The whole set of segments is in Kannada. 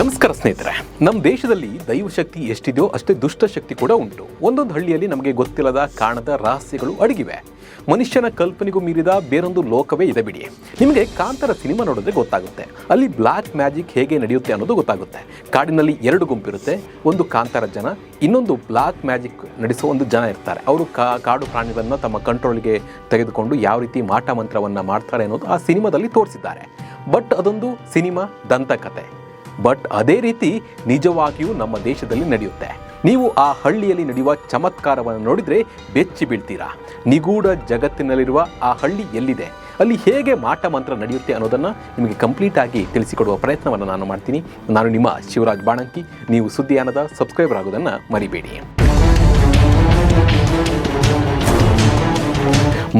ನಮಸ್ಕಾರ ಸ್ನೇಹಿತರೆ ನಮ್ಮ ದೇಶದಲ್ಲಿ ದೈವಶಕ್ತಿ ಎಷ್ಟಿದೆಯೋ ಅಷ್ಟೇ ದುಷ್ಟಶಕ್ತಿ ಕೂಡ ಉಂಟು. ಒಂದೊಂದು ಹಳ್ಳಿಯಲ್ಲಿ ನಮಗೆ ಗೊತ್ತಿಲ್ಲದ ಕಾಣದ ರಹಸ್ಯಗಳು ಅಡಗಿವೆ. ಮನುಷ್ಯನ ಕಲ್ಪನೆಗೂ ಮೀರಿದ ಬೇರೊಂದು ಲೋಕವೇ ಇದೆ ಬಿಡಿ. ನಿಮಗೆ ಕಾಂತರ ಸಿನಿಮಾ ನೋಡಿದ್ರೆ ಗೊತ್ತಾಗುತ್ತೆ. ಅಲ್ಲಿ ಬ್ಲ್ಯಾಕ್ ಮ್ಯಾಜಿಕ್ ಹೇಗೆ ನಡೆಯುತ್ತೆ ಅನ್ನೋದು ಗೊತ್ತಾಗುತ್ತೆ. ಕಾಡಿನಲ್ಲಿ ಎರಡು ಗುಂಪಿರುತ್ತೆ, ಒಂದು ಕಾಂತರ ಜನ, ಇನ್ನೊಂದು ಬ್ಲ್ಯಾಕ್ ಮ್ಯಾಜಿಕ್ ನಡೆಸುವ ಒಂದು ಜನ ಇರ್ತಾರೆ. ಅವರು ಕಾಡು ಪ್ರಾಣಿಗಳನ್ನು ತಮ್ಮ ಕಂಟ್ರೋಲ್ಗೆ ತೆಗೆದುಕೊಂಡು ಯಾವ ರೀತಿ ಮಾಟ ಮಂತ್ರವನ್ನು ಮಾಡ್ತಾರೆ ಅನ್ನೋದು ಆ ಸಿನಿಮಾದಲ್ಲಿ ತೋರಿಸಿದ್ದಾರೆ. ಬಟ್ ಅದೊಂದು ಸಿನಿಮಾ ದಂತಕತೆ. ಬಟ್ ಅದೇ ರೀತಿ ನಿಜವಾಗಿಯೂ ನಮ್ಮ ದೇಶದಲ್ಲಿ ನಡೆಯುತ್ತೆ. ನೀವು ಆ ಹಳ್ಳಿಯಲ್ಲಿ ನಡೆಯುವ ಚಮತ್ಕಾರವನ್ನು ನೋಡಿದರೆ ಬೆಚ್ಚಿ ಬೀಳ್ತೀರಾ. ನಿಗೂಢ ಜಗತ್ತಿನಲ್ಲಿರುವ ಆ ಹಳ್ಳಿ ಎಲ್ಲಿದೆ. ಅಲ್ಲಿ ಹೇಗೆ ಮಾಟ ಮಂತ್ರ ನಡೆಯುತ್ತೆ ಅನ್ನೋದನ್ನು ನಿಮಗೆ ಕಂಪ್ಲೀಟ್ ಆಗಿ ತಿಳಿಸಿಕೊಡುವ ಪ್ರಯತ್ನವನ್ನು ನಾನು ಮಾಡ್ತೀನಿ. ನಾನು ನಿಮ್ಮ ಶಿವರಾಜ್ ಬಾಣಂಕಿ. ನೀವು ಸುದ್ದಿಯಾನದ ಸಬ್ಸ್ಕ್ರೈಬರ್ ಆಗೋದನ್ನು ಮರಿಬೇಡಿ.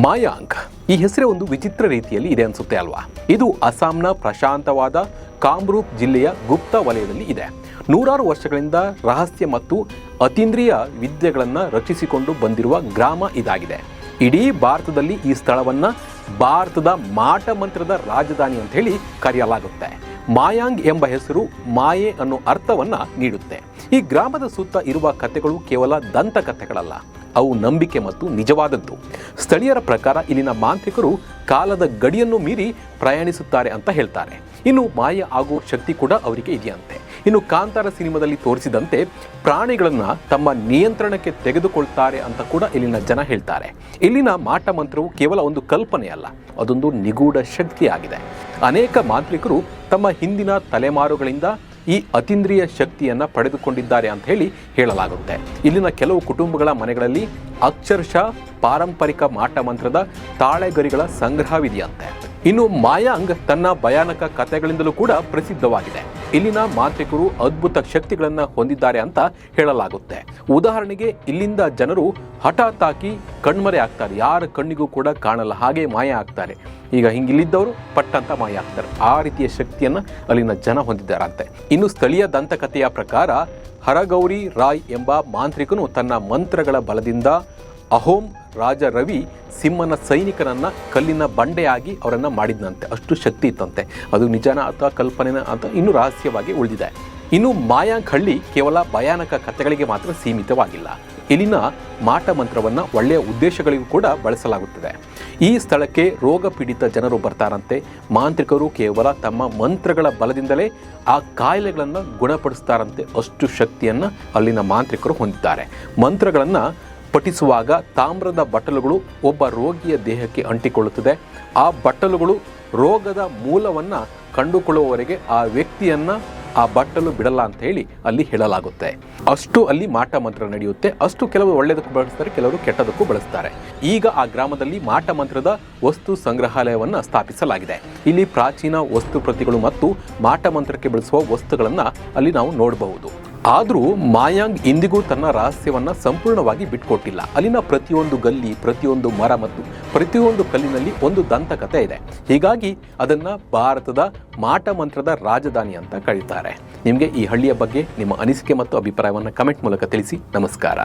ಮಾಯಾಂಕ್. ಈ ಹೆಸರೇ ಒಂದು ವಿಚಿತ್ರ ರೀತಿಯಲ್ಲಿ ಇದೆ ಅನ್ಸುತ್ತೆ ಅಲ್ವಾ? ಇದು ಅಸ್ಸಾಂನ ಪ್ರಶಾಂತವಾದ ಕಾಮ್ರೂಪ್ ಜಿಲ್ಲೆಯ ಗುಪ್ತ ವಲಯದಲ್ಲಿ ಇದೆ. ನೂರಾರು ವರ್ಷಗಳಿಂದ ರಹಸ್ಯ ಮತ್ತು ಅತೀಂದ್ರಿಯ ವಿದ್ಯೆಗಳನ್ನು ರಕ್ಷಿಸಿಕೊಂಡು ಬಂದಿರುವ ಗ್ರಾಮ ಇದಾಗಿದೆ. ಇಡೀ ಭಾರತದಲ್ಲಿ ಈ ಸ್ಥಳವನ್ನ ಭಾರತದ ಮಾಟ ಮಂತ್ರದ ರಾಜಧಾನಿ ಅಂತ ಹೇಳಿ ಕರೆಯಲಾಗುತ್ತೆ. ಮಾಯಾಂಗ್ ಎಂಬ ಹೆಸರು ಮಾಯೆ ಅನ್ನೋ ಅರ್ಥವನ್ನ ನೀಡುತ್ತೆ. ಈ ಗ್ರಾಮದ ಸುತ್ತ ಇರುವ ಕಥೆಗಳು ಕೇವಲ ದಂತ ಕಥೆಗಳಲ್ಲ, ಅವು ನಂಬಿಕೆ ಮತ್ತು ನಿಜವಾದದ್ದು. ಸ್ಥಳೀಯರ ಪ್ರಕಾರ ಇಲ್ಲಿನ ಮಾಂತ್ರಿಕರು ಕಾಲದ ಗಡಿಯನ್ನು ಮೀರಿ ಪ್ರಯಾಣಿಸುತ್ತಾರೆ ಅಂತ ಹೇಳ್ತಾರೆ. ಇನ್ನು ಮಾಯ ಆಗುವ ಶಕ್ತಿ ಕೂಡ ಅವರಿಗೆ ಇದೆಯಂತೆ. ಇನ್ನು ಕಾಂತಾರ ಸಿನಿಮಾದಲ್ಲಿ ತೋರಿಸಿದಂತೆ ಪ್ರಾಣಿಗಳನ್ನು ತಮ್ಮ ನಿಯಂತ್ರಣಕ್ಕೆ ತೆಗೆದುಕೊಳ್ತಾರೆ ಅಂತ ಕೂಡ ಇಲ್ಲಿನ ಜನ ಹೇಳ್ತಾರೆ. ಇಲ್ಲಿನ ಮಾಟ ಮಂತ್ರವು ಕೇವಲ ಒಂದು ಕಲ್ಪನೆ ಅಲ್ಲ ಅದೊಂದು ನಿಗೂಢ ಶಕ್ತಿಯಾಗಿದೆ. ಅನೇಕ ಮಾಂತ್ರಿಕರು ತಮ್ಮ ಹಿಂದಿನ ತಲೆಮಾರುಗಳಿಂದ ಈ ಅತೀಂದ್ರಿಯ ಶಕ್ತಿಯನ್ನ ಪಡೆದುಕೊಂಡಿದ್ದಾರೆ ಅಂತ ಹೇಳಿ ಹೇಳಲಾಗುತ್ತೆ. ಇಲ್ಲಿನ ಕೆಲವು ಕುಟುಂಬಗಳ ಮನೆಗಳಲ್ಲಿ ಅಕ್ಷರಶಃ ಪಾರಂಪರಿಕ ಮಾಟ ಮಂತ್ರದ ತಾಳೆಗರಿಗಳ ಸಂಗ್ರಹವಿದೆಯಂತೆ. ಇನ್ನು ಮಾಯಾಂಗ್ ತನ್ನ ಭಯಾನಕ ಕಥೆಗಳಿಂದಲೂ ಕೂಡ ಪ್ರಸಿದ್ಧವಾಗಿದೆ. ಇಲ್ಲಿನ ಮಾಂತ್ರಿಕರು ಅದ್ಭುತ ಶಕ್ತಿಗಳನ್ನು ಹೊಂದಿದ್ದಾರೆ ಅಂತ ಹೇಳಲಾಗುತ್ತೆ. ಉದಾಹರಣೆಗೆ ಇಲ್ಲಿಂದ ಜನರು ಹಠಾತ್ ಹಾಕಿ ಕಣ್ಮರೆ ಆಗ್ತಾರೆ. ಯಾರ ಕಣ್ಣಿಗೂ ಕೂಡ ಕಾಣಲ್ಲ. ಹಾಗೆ ಮಾಯ ಆಗ್ತಾರೆ. ಈಗ ಹಿಂಗಿಲ್ಲಿದ್ದವರು ಪಟ್ಟಂತ ಮಾಯ ಆಗ್ತಾರೆ. ಆ ರೀತಿಯ ಶಕ್ತಿಯನ್ನು ಅಲ್ಲಿನ ಜನ ಹೊಂದಿದ್ದಾರಂತೆ. ಇನ್ನು ಸ್ಥಳೀಯ ದಂತಕಥೆಯ ಪ್ರಕಾರ ಹರಗೌರಿ ರಾಯ್ ಎಂಬ ಮಾಂತ್ರಿಕನು ತನ್ನ ಮಂತ್ರಗಳ ಬಲದಿಂದ ಅಹೋಂ ರಾಜ ರವಿ ಸಿಂಹನ ಸೈನಿಕನನ್ನ ಕಲ್ಲಿನ ಬಂಡೆಯಾಗಿ ಅವರನ್ನು ಮಾಡಿದ್ನಂತೆ. ಅಷ್ಟು ಶಕ್ತಿ ಇತ್ತಂತೆ. ಅದು ನಿಜನ ಅಥವಾ ಕಲ್ಪನೆನ ಅಂತ ಇನ್ನೂ ರಹಸ್ಯವಾಗಿ ಉಳಿದಿದೆ. ಇನ್ನು ಮಾಯಾಂಕ್ ಹಳ್ಳಿ ಕೇವಲ ಭಯಾನಕ ಕಥೆಗಳಿಗೆ ಮಾತ್ರ ಸೀಮಿತವಾಗಿಲ್ಲ. ಇಲ್ಲಿನ ಮಾಟ ಮಂತ್ರವನ್ನು ಒಳ್ಳೆಯ ಉದ್ದೇಶಗಳಿಗೂ ಕೂಡ ಬಳಸಲಾಗುತ್ತದೆ. ಈ ಸ್ಥಳಕ್ಕೆ ರೋಗ ಜನರು ಬರ್ತಾರಂತೆ. ಮಾಂತ್ರಿಕರು ಕೇವಲ ತಮ್ಮ ಮಂತ್ರಗಳ ಬಲದಿಂದಲೇ ಆ ಕಾಯಿಲೆಗಳನ್ನು ಗುಣಪಡಿಸ್ತಾರಂತೆ ಅಷ್ಟು ಶಕ್ತಿಯನ್ನು ಅಲ್ಲಿನ ಮಾಂತ್ರಿಕರು ಹೊಂದಿದ್ದಾರೆ. ಮಂತ್ರಗಳನ್ನು ಪಠಿಸುವಾಗ ತಾಮ್ರದ ಬಟ್ಟಲುಗಳು ಒಬ್ಬ ರೋಗಿಯ ದೇಹಕ್ಕೆ ಅಂಟಿಕೊಳ್ಳುತ್ತದೆ. ಆ ಬಟ್ಟಲುಗಳು ರೋಗದ ಮೂಲವನ್ನು ಕಂಡುಕೊಳ್ಳುವವರೆಗೆ ಆ ವ್ಯಕ್ತಿಯನ್ನ ಆ ಬಟ್ಟಲು ಬಿಡಲ್ಲ ಅಂತ ಹೇಳಿ ಅಲ್ಲಿ ಹೇಳಲಾಗುತ್ತೆ. ಅಷ್ಟು ಅಲ್ಲಿ ಮಾಟ ಮಂತ್ರ ನಡೆಯುತ್ತೆ, ಅಷ್ಟು ಕೆಲವರು ಒಳ್ಳೆಯದಕ್ಕೂ ಬಳಸ್ತಾರೆ, ಕೆಲವರು ಕೆಟ್ಟದಕ್ಕೂ ಬಳಸ್ತಾರೆ. ಈಗ ಆ ಗ್ರಾಮದಲ್ಲಿ ಮಾಟ ಮಂತ್ರದ ವಸ್ತು ಸಂಗ್ರಹಾಲಯವನ್ನು ಸ್ಥಾಪಿಸಲಾಗಿದೆ. ಇಲ್ಲಿ ಪ್ರಾಚೀನ ವಸ್ತು ಪ್ರತಿಗಳು ಮತ್ತು ಮಾಟ ಮಂತ್ರಕ್ಕೆ ಬಳಸುವ ವಸ್ತುಗಳನ್ನು ಅಲ್ಲಿ ನಾವು ನೋಡಬಹುದು. ಆದರೂ ಮಾಯಾಂಗ್ ಇಂದಿಗೂ ತನ್ನ ರಹಸ್ಯವನ್ನು ಸಂಪೂರ್ಣವಾಗಿ ಬಿಟ್ಕೊಟ್ಟಿಲ್ಲ. ಅಲ್ಲಿನ ಪ್ರತಿಯೊಂದು ಗಲ್ಲಿ, ಪ್ರತಿಯೊಂದು ಮರ ಮತ್ತು ಪ್ರತಿಯೊಂದು ಕಲ್ಲಿನಲ್ಲಿ ಒಂದು ದಂತಕಥೆ ಇದೆ. ಹೀಗಾಗಿ ಅದನ್ನು ಭಾರತದ ಮಾಟ ಮಂತ್ರದ ರಾಜಧಾನಿ ಅಂತ ಕರೀತಾರೆ. ನಿಮಗೆ ಈ ಹಳ್ಳಿಯ ಬಗ್ಗೆ ನಿಮ್ಮ ಅನಿಸಿಕೆ ಮತ್ತು ಅಭಿಪ್ರಾಯವನ್ನು ಕಮೆಂಟ್ ಮೂಲಕ ತಿಳಿಸಿ. ನಮಸ್ಕಾರ.